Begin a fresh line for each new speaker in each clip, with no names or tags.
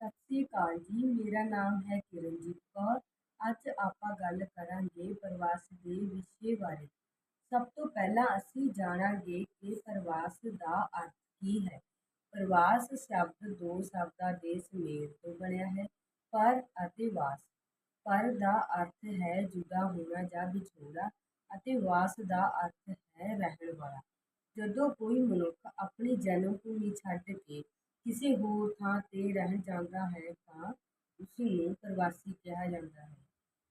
ਸਤਿ ਸ੍ਰੀ ਅਕਾਲ ਜੀ, ਮੇਰਾ ਨਾਮ ਹੈ ਕਿਰਨਜੀਤ ਕੌਰ। ਅੱਜ ਆਪਾਂ ਗੱਲ ਕਰਾਂਗੇ ਪ੍ਰਵਾਸ ਦੇ ਵਿਸ਼ੇ ਬਾਰੇ। ਸਭ ਤੋਂ ਪਹਿਲਾਂ ਅਸੀਂ ਜਾਣਾਂਗੇ ਕਿ ਪ੍ਰਵਾਸ ਦਾ ਅਰਥ ਕੀ ਹੈ। ਪ੍ਰਵਾਸ ਸ਼ਬਦ ਦੋ ਸ਼ਬਦਾਂ ਦੇ ਸੁਮੇਲ ਤੋਂ ਬਣਿਆ ਹੈ, ਪਰ ਅਤੇ ਵਾਸ। ਪਰ ਦਾ ਅਰਥ ਹੈ ਜੁਦਾ ਹੋਣਾ ਜਾਂ ਵਿਛੋੜਾ, ਅਤੇ ਵਾਸ ਦਾ ਅਰਥ ਹੈ ਰਹਿਣ ਵਾਲਾ। ਜਦੋਂ ਕੋਈ ਮਨੁੱਖ ਆਪਣੀ ਜਨਮ ਭੂਮੀ ਛੱਡ ਕੇ ਕਿਸੇ ਹੋਰ ਥਾਂ 'ਤੇ ਰਹਿਣ ਜਾਂਦਾ ਹੈ ਤਾਂ ਉਸ ਨੂੰ ਪ੍ਰਵਾਸੀ ਕਿਹਾ ਜਾਂਦਾ ਹੈ।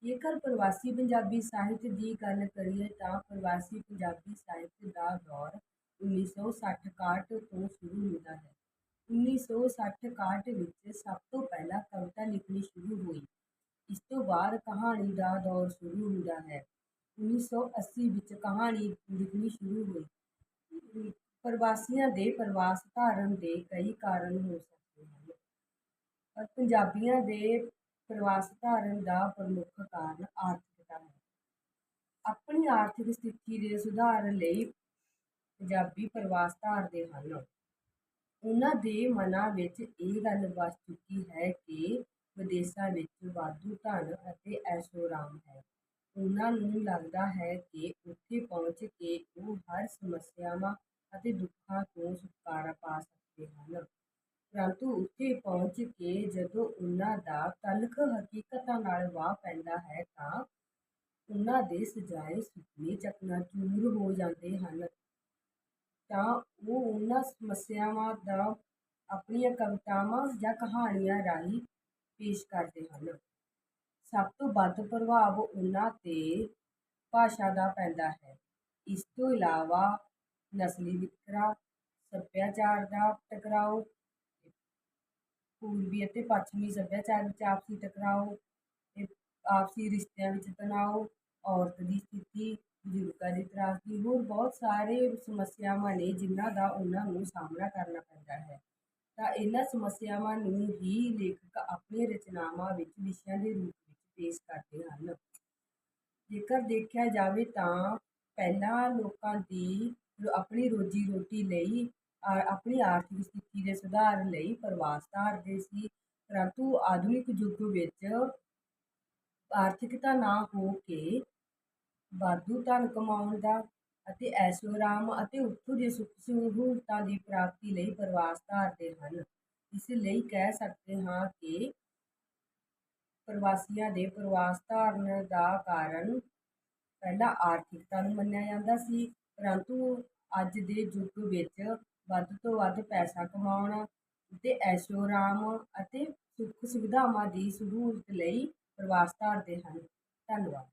ਜੇਕਰ ਪ੍ਰਵਾਸੀ ਪੰਜਾਬੀ ਸਾਹਿਤ ਦੀ ਗੱਲ ਕਰੀਏ ਤਾਂ ਪ੍ਰਵਾਸੀ ਪੰਜਾਬੀ ਸਾਹਿਤ ਦਾ ਦੌਰ 1960 ਤੋਂ ਸ਼ੁਰੂ ਹੁੰਦਾ ਹੈ। 1960 ਵਿੱਚ ਸਭ ਤੋਂ ਪਹਿਲਾਂ ਕਵਿਤਾ ਲਿਖਣੀ ਸ਼ੁਰੂ ਹੋਈ। ਇਸ ਤੋਂ ਬਾਅਦ ਕਹਾਣੀ ਦਾ ਦੌਰ ਸ਼ੁਰੂ ਹੁੰਦਾ ਹੈ। 1980 ਵਿੱਚ ਕਹਾਣੀ ਲਿਖਣੀ ਸ਼ੁਰੂ ਹੋਈ। ਪ੍ਰਵਾਸੀਆਂ ਦੇ ਪ੍ਰਵਾਸ ਧਾਰਨ ਦੇ ਕਈ ਕਾਰਨ ਹੋ ਸਕਦੇ ਹਨ। ਪਰ ਪੰਜਾਬੀਆਂ ਦੇ ਪ੍ਰਵਾਸ ਧਾਰਨ ਦਾ ਪ੍ਰਮੁੱਖ ਕਾਰਨ ਆਰਥਿਕਤਾ ਹੈ। ਆਪਣੀ ਆਰਥਿਕ ਸਥਿਤੀ ਦੇ ਸੁਧਾਰ ਲਈ ਪੰਜਾਬੀ ਪ੍ਰਵਾਸ ਧਾਰਦੇ ਹਨ। ਉਹਨਾਂ ਦੇ ਮਨਾਂ ਵਿੱਚ ਇਹ ਗੱਲ ਵਸ ਚੁੱਕੀ ਹੈ ਕਿ ਵਿਦੇਸ਼ਾਂ ਵਿੱਚ ਵਾਧੂ ਧਨ ਅਤੇ ਐਸ਼ੋ ਆਰਾਮ ਹੈ। ਉਹਨਾਂ ਨੂੰ ਲੱਗਦਾ ਹੈ ਕਿ ਉੱਥੇ ਪਹੁੰਚ ਕੇ ਉਹ ਹਰ ਸਮੱਸਿਆਵਾਂ ਅਤੇ ਦੁੱਖਾਂ ਤੋਂ ਛੁਟਕਾਰਾ ਪਾ ਸਕਦੇ ਹਨ। ਪਰੰਤੂ ਉੱਥੇ ਪਹੁੰਚ ਕੇ ਜਦੋਂ ਉਹਨਾਂ ਦਾ ਤਲਖ ਹਕੀਕਤਾਂ ਨਾਲ ਵਾਹ ਪੈਂਦਾ ਹੈ ਤਾਂ ਉਹਨਾਂ ਦੇ ਸਜਾਏ ਸੁਪਨੇ ਚਕਨਾਚੂਰ ਹੋ ਜਾਂਦੇ ਹਨ। ਤਾਂ ਉਹ ਉਹਨਾਂ ਸਮੱਸਿਆਵਾਂ ਦਾ, ਆਪਣੀਆਂ ਕਵਿਤਾਵਾਂ ਜਾਂ ਕਹਾਣੀਆਂ ਰਾਹੀਂ ਪੇਸ਼ ਕਰਦੇ ਹਨ। ਸਭ ਤੋਂ ਵੱਧ ਪ੍ਰਭਾਵ ਉਹਨਾਂ 'ਤੇ ਭਾਸ਼ਾ ਦਾ ਪੈਂਦਾ ਹੈ। ਇਸ ਤੋਂ ਇਲਾਵਾ ਨਸਲੀ ਵਿਤਕਰਾ, ਸੱਭਿਆਚਾਰ ਦਾ ਟਕਰਾਓ, ਪੂਰਬੀ ਅਤੇ ਪੱਛਮੀ ਸੱਭਿਆਚਾਰ ਵਿੱਚ ਆਪਸੀ ਟਕਰਾਓ ਅਤੇ ਆਪਸੀ ਰਿਸ਼ਤਿਆਂ ਵਿੱਚ ਤਣਾਅ ਔਰਤ ਦੀ ਸਥਿਤੀ, ਬਜ਼ੁਰਗਾਂ ਦੀ ਤਰਾਸਦੀ, ਹੋਰ ਬਹੁਤ ਸਾਰੇ ਸਮੱਸਿਆਵਾਂ ਨੇ ਜਿਨ੍ਹਾਂ ਦਾ ਉਹਨਾਂ ਨੂੰ ਸਾਹਮਣਾ ਕਰਨਾ ਪੈਂਦਾ ਹੈ। ਤਾਂ ਇਹਨਾਂ ਸਮੱਸਿਆਵਾਂ ਨੂੰ ਹੀ ਲੇਖਕ ਆਪਣੀਆਂ ਰਚਨਾਵਾਂ ਵਿੱਚ, ਵਿਸ਼ਿਆਂ ਦੇ ਰੂਪ ਵਿੱਚ ਪੇਸ਼ ਕਰਦੇ ਹਨ। ਜੇਕਰ ਦੇਖਿਆ ਜਾਵੇ ਤਾਂ ਪਹਿਲਾਂ ਲੋਕਾਂ ਦੀ ਆਪਣੀ ਰੋਜੀ ਰੋਟੀ ਲਈ ਆਪਣੀ ਆਰਥਿਕ ਸਥਿਤੀ ਦੇ ਸੁਧਾਰ ਲਈ ਪ੍ਰਵਾਸ ਧਾਰਦੇ ਸੀ, ਪਰੰਤੂ ਆਧੁਨਿਕ ਯੁੱਗ ਵਿੱਚ ਆਰਥਿਕਤਾ ਨਾ ਹੋ ਕੇ ਵਾਧੂ ਧਨ ਕਮਾਉਣ ਦਾ ਅਤੇ ਐਸ਼ੋ ਆਰਾਮ ਅਤੇ ਉੱਥੋਂ ਦੀ ਸੁੱਖ ਸਹੂਲਤਾਂ ਦੀ ਪ੍ਰਾਪਤੀ ਲਈ ਪ੍ਰਵਾਸ ਧਾਰਦੇ ਹਨ। ਇਸ ਲਈ ਕਹਿ ਸਕਦੇ ਹਾਂ ਕਿ ਪ੍ਰਵਾਸੀਆਂ ਦੇ ਪ੍ਰਵਾਸ ਧਾਰਨ ਦਾ ਕਾਰਨ ਪਹਿਲਾਂ ਆਰਥਿਕਤਾ ਨੂੰ ਮੰਨਿਆ ਜਾਂਦਾ ਸੀ, ਪਰੰਤੂ ਅੱਜ ਦੇ ਯੁੱਗ ਵਿੱਚ ਵੱਧ ਤੋਂ ਵੱਧ ਪੈਸਾ ਕਮਾਉਣ ਅਤੇ ਐਸ਼ੋ ਆਰਾਮ ਅਤੇ ਸੁੱਖ ਸੁਵਿਧਾਵਾਂ ਦੀ ਸਹੂਲਤ ਲਈ ਪ੍ਰਵਾਸ ਧਾਰਦੇ ਹਨ। ਧੰਨਵਾਦ।